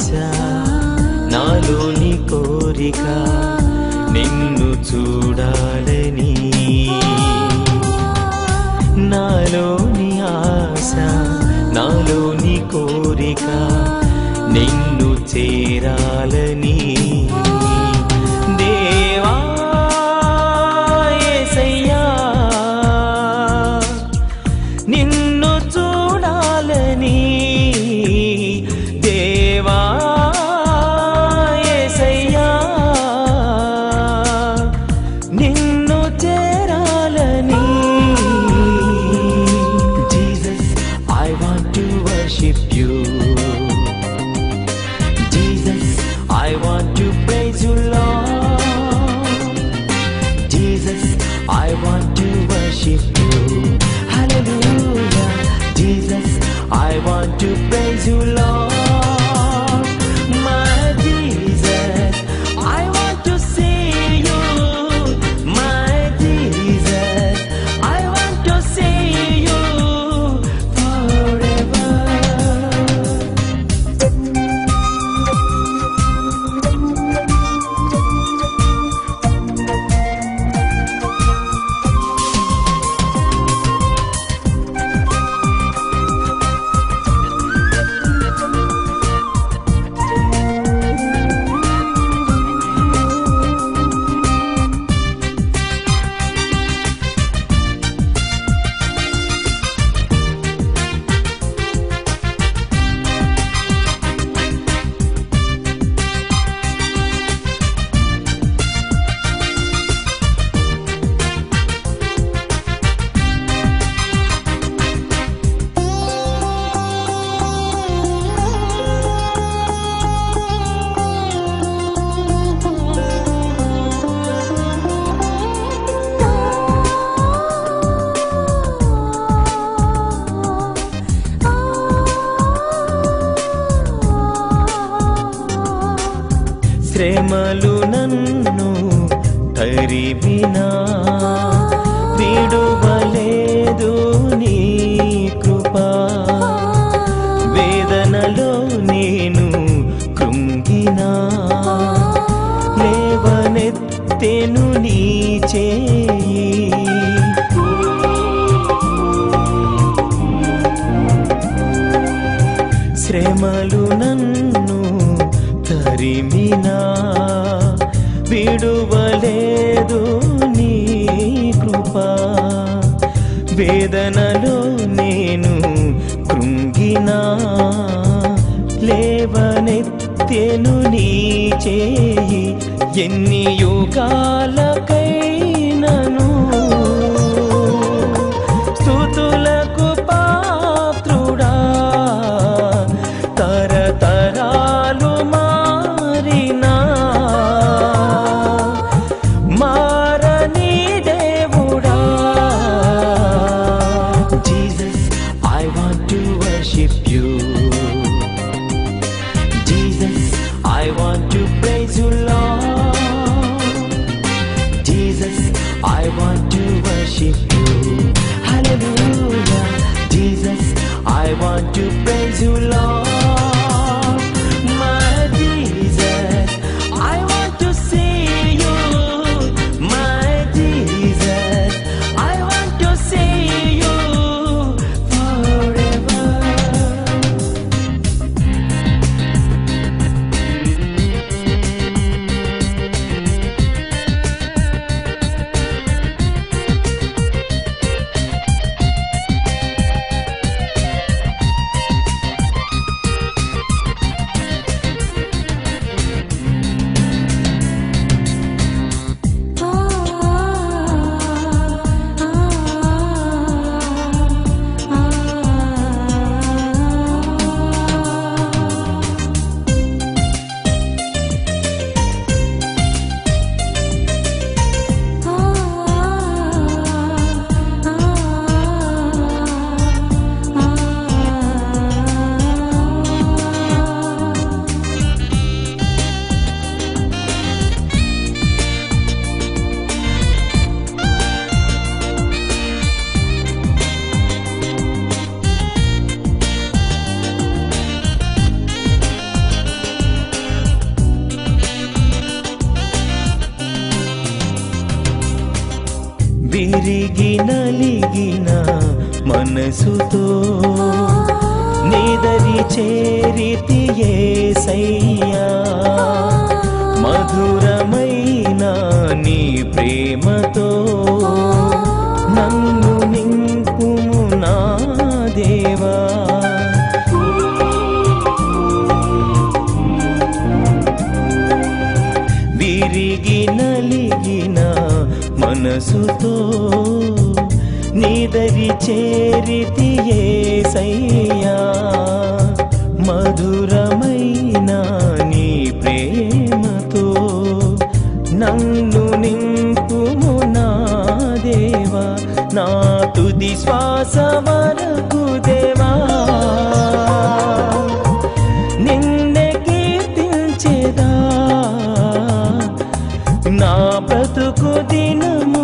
ఆశ నాలోని కోరిక నిన్ను చూడాలని నాలోని ఆశ నాలోని కోరిక నిన్ను చేరాలని ప్రేమలు నన్ను తరివినా విడువలేదు నీ కృపా? వేదనలో నేను కృంగినా? లేవనెత్తెను నీ చేయి. శ్రమలు నన్ను వేదనలో నేను కృంగినా లేవనెత్తెను నీ చేయి. ఎన్ని యోగాలకై విరిగి మనసుతో నిదరి చేరితి సయ్యా మధురమైన నీ ప్రేమతో నన్ను నింపుము నా దేవా. విరిగి నలిగిన మనసుతో నిదరి చేరితియే సయ్యా. మధురమైన నీ ప్రేమతో నన్ను నింపుము నా దేవా. నా తుది శ్వాస వరకు దేవా. నిన్నే కీర్తించేదా. నా బ్రతుకు దినము